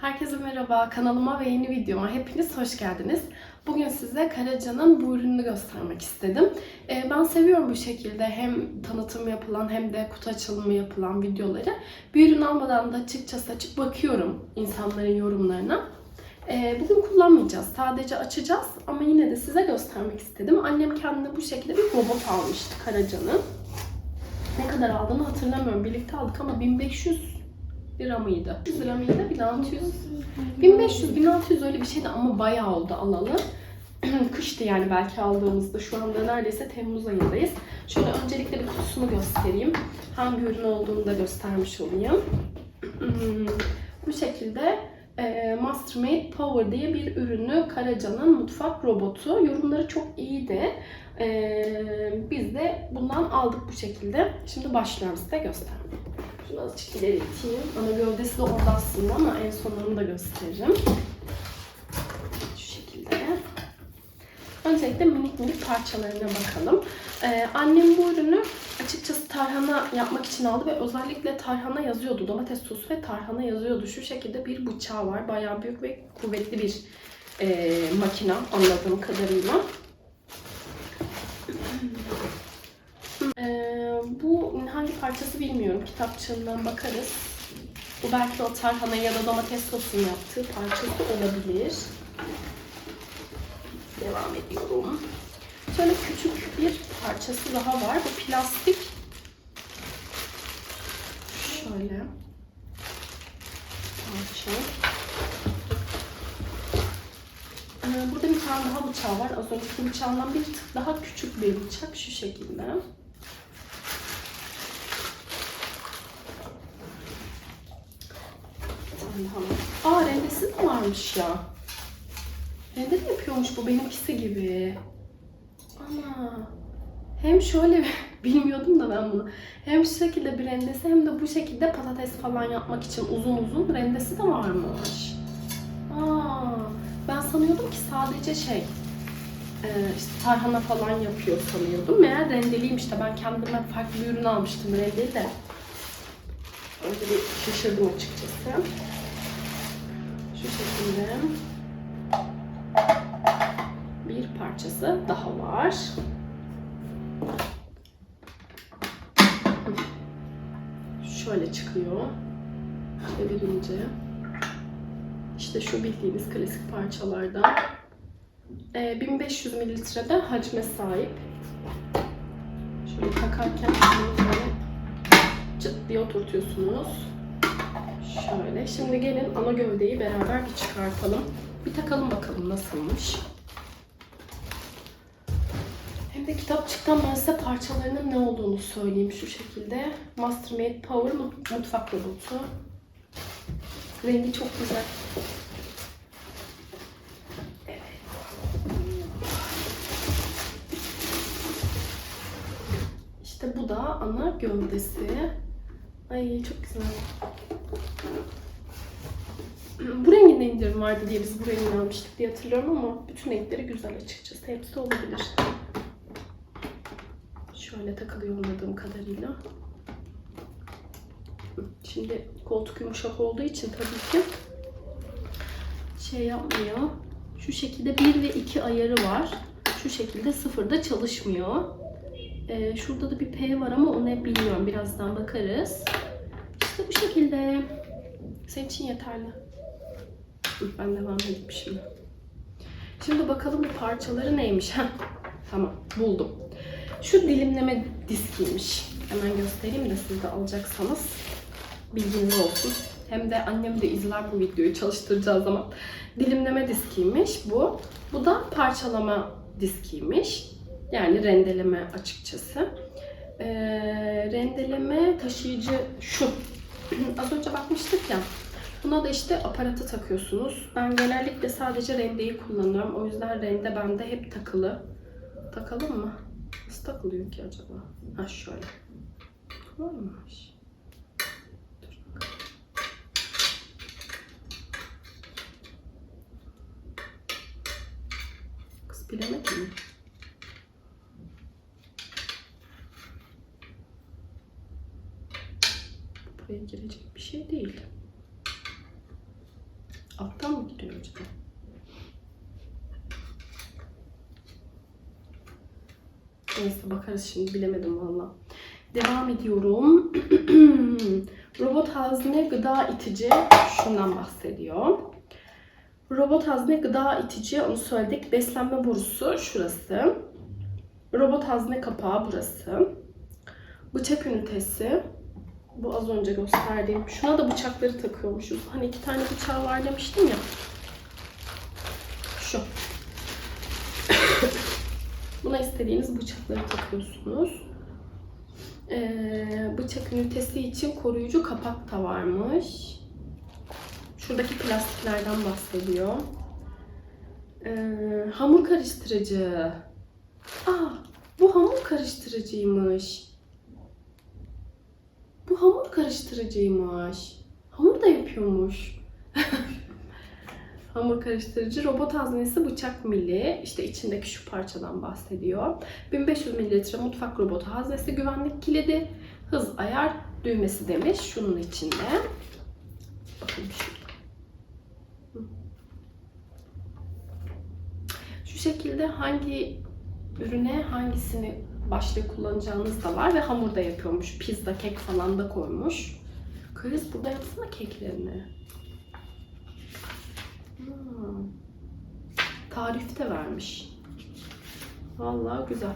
Herkese merhaba, kanalıma ve yeni videoma hepiniz hoş geldiniz. Bugün size Karaca'nın bu ürününü göstermek istedim. Ee, ben seviyorum bu şekilde hem tanıtım yapılan hem de kutu açılımı yapılan videoları. Bir ürün almadan da açıkçası açıp bakıyorum insanların yorumlarına. Ee, bugün kullanmayacağız, sadece açacağız ama yine de size göstermek istedim. Annem kendine bu şekilde bir robot almıştı Karaca'nın. Ne kadar aldığını hatırlamıyorum. Birlikte aldık ama 1500 lira mıydı? 100 lira mıydı? 1600. 1500 1600 öyle bir şeydi ama bayağı oldu alalı. Kıştı yani belki aldığımızda. Şu anda neredeyse Temmuz ayındayız. Şöyle öncelikle bir kutusunu göstereyim. Hangi ürün olduğunu da göstermiş olayım. Bu şekilde e, Mastermade Power diye bir ürünü Karaca'nın mutfak robotu. Yorumları çok iyiydi. E, biz de bundan aldık bu şekilde. Şimdi başlıyorum size göstermeye. Şunu azıcık ileri iteyim. Ana gövdesi de orada aslında ama en son onu da gösteririm. Şu şekilde. Öncelikle minik minik parçalarına bakalım. Ee, annem bu ürünü açıkçası tarhana yapmak için aldı ve özellikle tarhana yazıyordu. Domates sosu ve tarhana yazıyordu. Şu şekilde bir bıçağı var. Bayağı büyük ve kuvvetli bir e, makina anladığım kadarıyla. Ee, bu hangi parçası bilmiyorum. Kitapçığından bakarız. Bu belki o tarhana ya da domates sosunu yaptığı parçası olabilir. Devam ediyorum. Şöyle küçük bir parçası daha var. Bu plastik. Şöyle. Parça. Ee, Burada bir tane daha bıçağı var. Az önceki bıçağından bir tık daha küçük bir bıçak. Şu şekilde. Var. Aa rendesi de varmış ya. Rende de yapıyormuş bu benimkisi gibi. Ana. Hem şöyle bilmiyordum da ben bunu. Hem şu şekilde bir rendesi hem de bu şekilde patates falan yapmak için uzun uzun rendesi de varmış. Aa, ben sanıyordum ki sadece şey e, işte tarhana falan yapıyor sanıyordum. Meğer rendeliymiş de ben kendime farklı bir ürün almıştım rendeli de. Öyle bir şaşırdım açıkçası. Şu şekilde bir parçası daha var. Şöyle çıkıyor. Çevirince. İşte şu bildiğimiz klasik parçalardan. Ee, 1500 mililitrede hacme sahip. Şöyle takarken şunu böyle çıt diye oturtuyorsunuz. Şöyle. Şimdi gelin ana gövdeyi beraber bir çıkartalım. Bir takalım bakalım nasılmış. Hem de kitapçıktan ben size parçalarının ne olduğunu söyleyeyim şu şekilde. Mastermade Power mut- mutfak robotu. Rengi çok güzel. Evet. İşte bu da ana gövdesi. Ay çok güzel. Bu renginde indirim vardı diye biz bu rengini almıştık diye hatırlıyorum ama bütün renkleri güzel açıkçası. Hepsi olabilir. Şöyle takılıyor anladığım kadarıyla. Şimdi koltuk yumuşak olduğu için tabii ki şey yapmıyor. Şu şekilde 1 ve 2 ayarı var. Şu şekilde sıfırda çalışmıyor. Ee, şurada da bir P var ama onu hep bilmiyorum. Birazdan bakarız. İşte bu şekilde. Senin için yeterli. Ben devam edeyim şimdi. Şimdi bakalım bu parçaları neymiş. Heh, tamam buldum. Şu dilimleme diskiymiş. Hemen göstereyim de siz de alacaksanız bilginiz olsun. Hem de annem de izler bu videoyu çalıştıracağı zaman. Dilimleme diskiymiş bu. Bu da parçalama diskiymiş. Yani rendeleme açıkçası. Ee, rendeleme taşıyıcı şu. Az önce bakmıştık ya. Buna da işte aparatı takıyorsunuz. Ben genellikle sadece rendeyi kullanıyorum. O yüzden rende bende hep takılı. Takalım mı? Nasıl takılıyor ki acaba? Ha şöyle. Bakalım. Kız bilemedim Buraya girecek bir şey değil. Alttan mı gidiyor acaba? Neyse bakarız şimdi bilemedim valla. Devam ediyorum. Robot hazne gıda itici şundan bahsediyor. Robot hazne gıda itici onu söyledik. Beslenme borusu şurası. Robot hazne kapağı burası. Bıçak ünitesi. Bu az önce gösterdiğim. Şuna da bıçakları takıyormuşuz. Hani iki tane bıçağı var demiştim ya. Şu. Buna istediğiniz bıçakları takıyorsunuz. Ee, bıçak ünitesi için koruyucu kapak da varmış. Şuradaki plastiklerden bahsediyor. Ee, hamur karıştırıcı. Aa, bu hamur karıştırıcıymış. Hamur karıştırıcıymış. Hamur da yapıyormuş. hamur karıştırıcı, robot haznesi, bıçak mili. İşte içindeki şu parçadan bahsediyor. 1500 mililitre mutfak robotu haznesi, güvenlik kilidi, hız ayar düğmesi demiş. Şunun içinde. Bakın şurada. Şu şekilde hangi ürüne hangisini başta kullanacağınız da var ve hamur da yapıyormuş. Pizza, kek falan da koymuş. Kriz burada yapsana keklerini. Hmm. Tarif de vermiş. Vallahi güzel.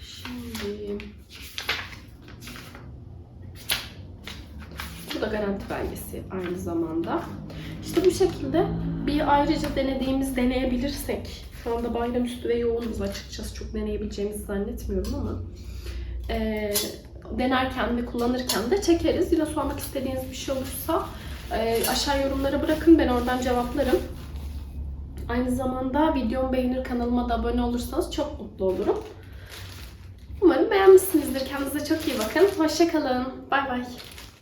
Şimdi bu da garanti belgesi aynı zamanda. İşte bu şekilde bir ayrıca denediğimiz deneyebilirsek şu anda bayramüstü ve yoğunuz açıkçası çok deneyebileceğimizi zannetmiyorum ama e, denerken ve kullanırken de çekeriz. Yine sormak istediğiniz bir şey olursa e, aşağı yorumlara bırakın ben oradan cevaplarım. Aynı zamanda videomu beğenir kanalıma da abone olursanız çok mutlu olurum. Umarım beğenmişsinizdir. Kendinize çok iyi bakın. Hoşçakalın. Bay bay.